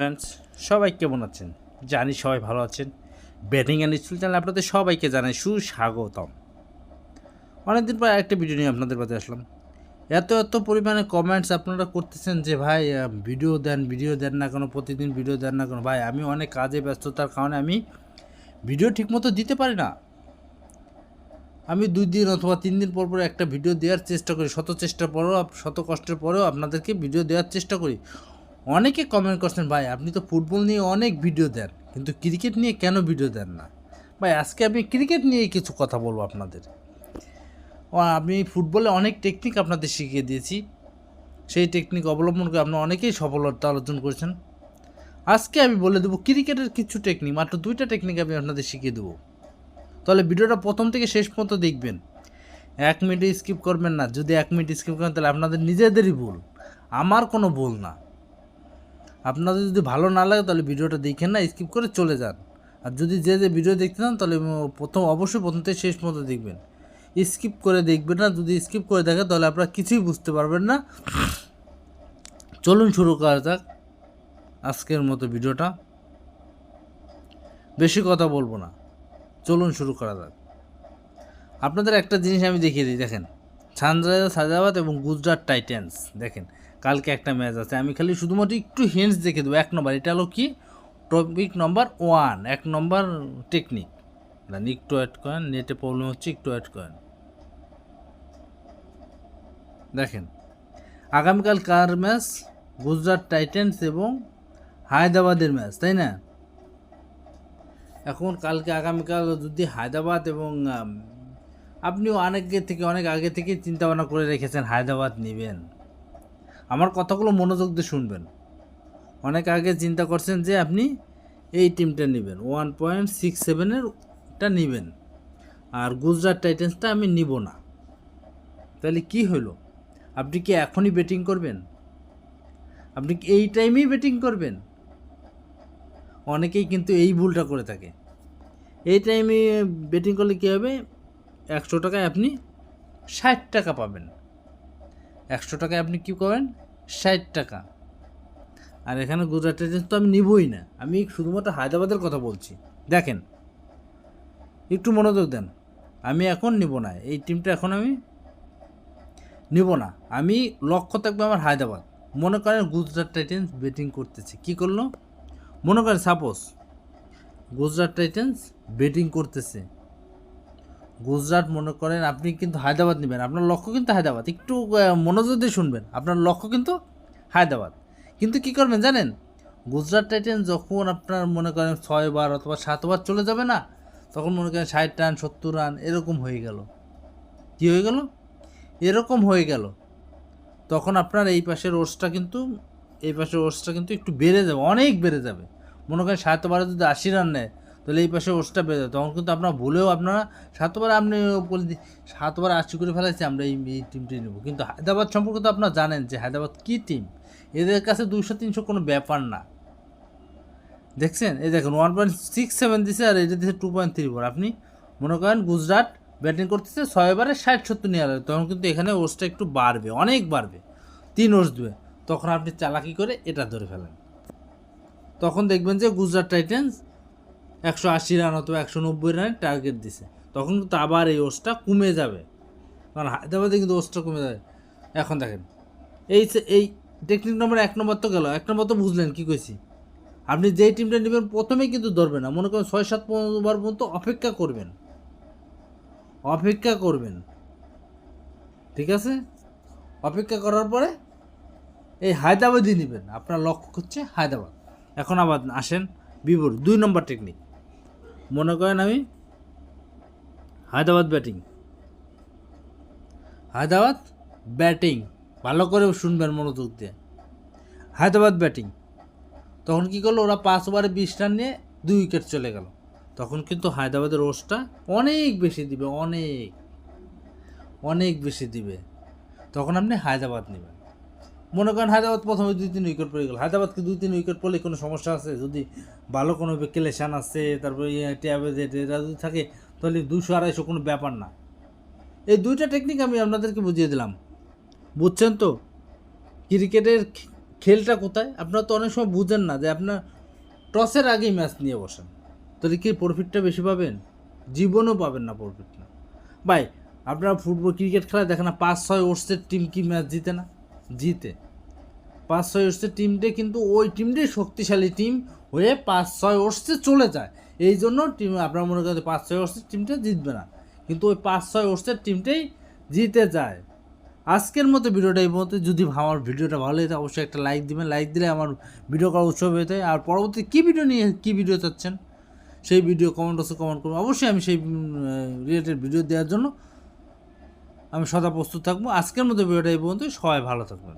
Friends সবাই কেমন আছেন? জানি সবাই ভালো আছেন। ব্যাটিং অ্যান্ড স্কুল চ্যানেল আপনাদের সবাইকে জানাই সুস্বাগতম। অনেকদিন পর একটা ভিডিও নিয়ে আপনাদের কাছে আসলাম। এত এত পরিমাণে কমেন্টস আপনারা করতেছেন যে, ভাই ভিডিও দেন ভিডিও দেন না কেন? প্রতিদিন ভিডিও দেন না কেন? ভাই, আমি অনেক কাজে ব্যস্ততার কারণে আমি ভিডিও ঠিকমতো দিতে পারি না। আমি দুই দিন অথবা তিন দিন পর পর একটা ভিডিও দেওয়ার চেষ্টা করি। শত চেষ্টার পরেও, শত কষ্টের পরেও আপনাদেরকে ভিডিও দেওয়ার চেষ্টা করি। অনেকে কমেন্ট করছেন ভাই আপনি তো ফুটবল নিয়ে অনেক ভিডিও দেন কিন্তু ক্রিকেট নিয়ে কেন ভিডিও দেন না? ভাই আজকে আমি ক্রিকেট নিয়ে কিছু কথা বলব আপনাদের। ও, আমি ফুটবলে অনেক টেকনিক আপনাদের শিখিয়ে দিয়েছি। সেই টেকনিক অবলম্বন করে আপনারা অনেকেই সফলতা অর্জন করেছেন। আজকে আমি বলে দেবো ক্রিকেটের কিছু টেকনিক মাত্র দুইটা টেকনিক আমি আপনাদের শিখিয়ে দেবো। তাহলে ভিডিওটা প্রথম থেকে শেষ পর্যন্ত দেখবেন। এক মিনিট স্কিপ করবেন না যদি এক মিনিট স্কিপ করেন তাহলে আপনাদের নিজেদেরই ভুল। আমার কোনো ভুল না। আপনাদের যদি ভালো না লাগে তাহলে ভিডিওটা দেখেন না স্কিপ করে চলে যান। আর যদি যে যে ভিডিও দেখতে চান, তাহলে প্রথম, অবশ্যই প্রথম থেকে শেষ পর্যন্ত দেখবেন। স্কিপ করে দেখবেন না, যদি স্কিপ করে দেখেন, তাহলে আপনারা কিছুই বুঝতে পারবেন না। চলুন শুরু করা যাক আজকের মতো ভিডিওটা। বেশি কথা বলব না। চলুন শুরু করা যাক। আপনাদের একটা জিনিস আমি দেখিয়ে দিই, দেখেন। সানরাইজার্স, হায়দ্রাবাদ এবং গুজরাট টাইটেন্স, দেখেন। কালকে একটা ম্যাচ আছে। আমি খালি শুধুমাত্র একটু হিন্টস দেখে দেবো। এক নম্বর এটা হলো কি? টপিক নম্বর ওয়ান এক নম্বর টেকনিক একটু অ্যাড করেন নেটে প্রবলেম হচ্ছে, একটু অ্যাড করেন। দেখেন, আগামীকাল কার ম্যাচ গুজরাট টাইটেন্স এবং হায়দ্রাবাদের ম্যাচ তাই না? এখন কালকে আগামীকাল যদি হায়দ্রাবাদ এবং আপনিও অনেকে থেকে, অনেক আগে থেকে চিন্তা ভাবনা করে রেখেছেন হায়দ্রাবাদ নেবেন। আমার কথাগুলো মনোযোগ দিয়ে শুনবেন। অনেক আগে চিন্তা করছেন যে আপনি এই টিমটা নেবেন। ওয়ান পয়েন্ট সিক্স সেভেনেরটা নেবেন। আর গুজরাট টাইটেন্সটা আমি নিব না। তাহলে কি হলো? আপনি কি এখনই ব্যাটিং করবেন? আপনি কি এই টাইমেই ব্যাটিং করবেন? অনেকেই কিন্তু এই ভুলটা করে থাকে। এই টাইমে ব্যাটিং করলে কী হবে? একশো টাকায় আপনি ষাট টাকা পাবেন। একশো টাকায় আপনি কী করেন ষাট টাকা। আর এখানে গুজরাট টাইটেন্স তো আমি নিবই না। আমি শুধুমাত্র হায়দ্রাবাদের কথা বলছি। দেখেন, একটু মনোযোগ দেন। আমি এখন নিব না। এই টিমটা এখন আমি নিব না। আমি লক্ষ্য থাকবে আমার হায়দ্রাবাদ। মনে করেন গুজরাট টাইটেন্স ব্যাটিং করতেছে। কি করল? মনে করেন সাপোজ গুজরাট টাইটেন্স ব্যাটিং করতেছে। গুজরাট মনে করেন আপনি কিন্তু হায়দ্রাবাদ নেবেন। আপনার লক্ষ্য কিন্তু হায়দ্রাবাদ। একটু মনোযোগ দিয়ে শুনবেন। আপনার লক্ষ্য কিন্তু হায়দ্রাবাদ। কিন্তু কি করবেন জানেন? গুজরাট টাইটেন্স যখন আপনার মনে করেন ছয়বার অথবা সাতবার চলে যাবে না, তখন মনে করেন ষাট রান, সত্তর রান এরকম হয়ে গেল। কি হয়ে গেল? এরকম হয়ে গেল। তখন আপনার এই পাশের ওর্সটা কিন্তু, এই পাশের ওর্সটা কিন্তু একটু বেড়ে যাবে, অনেক বেড়ে যাবে। মনে করেন সাতবারে যদি আশি রান নেয় তাহলে এই পাশে ওর্সটা বেড়ে যাবে তখন কিন্তু আপনার ভুলেও আপনারা সাতবার আপনি বলে সাতবার আশি করে ফেলাইছি, আমরা এই এই টিমটি নেব। কিন্তু হায়দ্রাবাদ সম্পর্কে তো আপনারা জানেন যে হায়দ্রাবাদ কী টিম এদের কাছে দুশো তিনশো কোনো ব্যাপার না। দেখছেন? এই দেখেন ওয়ান পয়েন্ট সিক্স সেভেন দিছে আর এটা দিচ্ছে টু পয়েন্ট থ্রি ফোর আপনি মনে করেন গুজরাট ব্যাটিং করতেছে, ছয় ওভারে ষাট, সত্তর নিয়ে আসবে তখন কিন্তু এখানে ওর্সটা একটু বাড়বে, অনেক বাড়বে। তিন ওর্স দেবে। তখন আপনি চালাকি করে এটা ধরে ফেলেন। তখন দেখবেন যে গুজরাট টাইটেন্স একশো আশি রান অথবা একশো নব্বই রানের টার্গেট দিছে। তখন কিন্তু আবার এই ওসটা কমে যাবে। কারণ হায়দ্রাবাদে কিন্তু ওসটা কমে যাবে। এখন দেখেন, এই এই টেকনিক নম্বর এক নম্বর তো গেল। এক নম্বর তো বুঝলেন, কী কইছি? আপনি যেই টিমটা নেবেন, প্রথমেই কিন্তু ধরবেন না। মনে করেন ছয় সাত পনেরো বার পর্যন্ত অপেক্ষা করবেন। অপেক্ষা করবেন। ঠিক আছে? অপেক্ষা করার পরে এই হায়দ্রাবাদই নেবেন। আপনার লক্ষ্য হচ্ছে হায়দ্রাবাদ। এখন আবার আসেন বিপরীত দুই নম্বর টেকনিক মনে করেন আমি হায়দ্রাবাদ ব্যাটিং। হায়দ্রাবাদ ব্যাটিং, ভালো করে শুনবেন মনোযোগ দিয়ে। হায়দ্রাবাদ ব্যাটিং, তখন কি করল, ওরা পাঁচ ওভারে বিশ রান নিয়ে দুই উইকেট চলে গেল। তখন কিন্তু হায়দ্রাবাদের ওসটা অনেক বেশি দিবে, অনেক অনেক বেশি দিবে। তখন আপনি হায়দ্রাবাদ নেবেন। মনে করেন হায়দ্রাবাদ প্রথমে দুই, তিন উইকেট পড়ে গেল। হায়দ্রাবাদকে দুই, তিন উইকেট পড়লে কোনো সমস্যা আছে? যদি ভালো কোনো ক্লেশান আছে, তারপরে ট্যাবেজ এরা যদি থাকে, তাহলে দুশো আড়াইশো কোনো ব্যাপার না। এই দুইটা টেকনিক আমি আপনাদেরকে বুঝিয়ে দিলাম। বুঝছেন তো? ক্রিকেটের খেলটা কোথায়? আপনারা তো অনেক সময় বুঝেন না যে আপনার টসের আগেই ম্যাচ নিয়ে বসেন। তাহলে কি প্রফিটটা বেশি পাবেন? জীবনও পাবেন না প্রফিট না ভাই, আপনারা ফুটবল ক্রিকেট খেলা দেখেন না, পাঁচ, ছয় ওর্সের টিম কি ম্যাচ জিতে না? জিতে। পাঁচ ছয় ওভার্সের টিমটা কিন্তু ওই টিমটাই শক্তিশালী টিম হয়ে পাঁচ ছয় ওভার্সে চলে যায়। এই জন্য টিম আপনার মনে করেন পাঁচ ছয় ওভার্সের টিমটা জিতবে না। কিন্তু ওই পাঁচ ছয় ওভার্সের টিমটাই জিতে যায়। আজকের মতো ভিডিওটা এই মতো। যদি আমার ভিডিওটা ভালো লাগে অবশ্যই একটা লাইক দিবেন। লাইক দিলে আমার ভিডিও করার উৎসব হয়ে যায়। আর পরবর্তী কী ভিডিও নিয়ে কী ভিডিও চাচ্ছেন, সেই ভিডিও কমেন্ট বক্সে কমেন্ট করুন। অবশ্যই আমি সেই রিলেটেড ভিডিও দেওয়ার জন্য আমি সদা প্রস্তুত থাকব। আজকের মতো ভিডিওটা এই পর্যন্ত সবাই ভালো থাকবেন।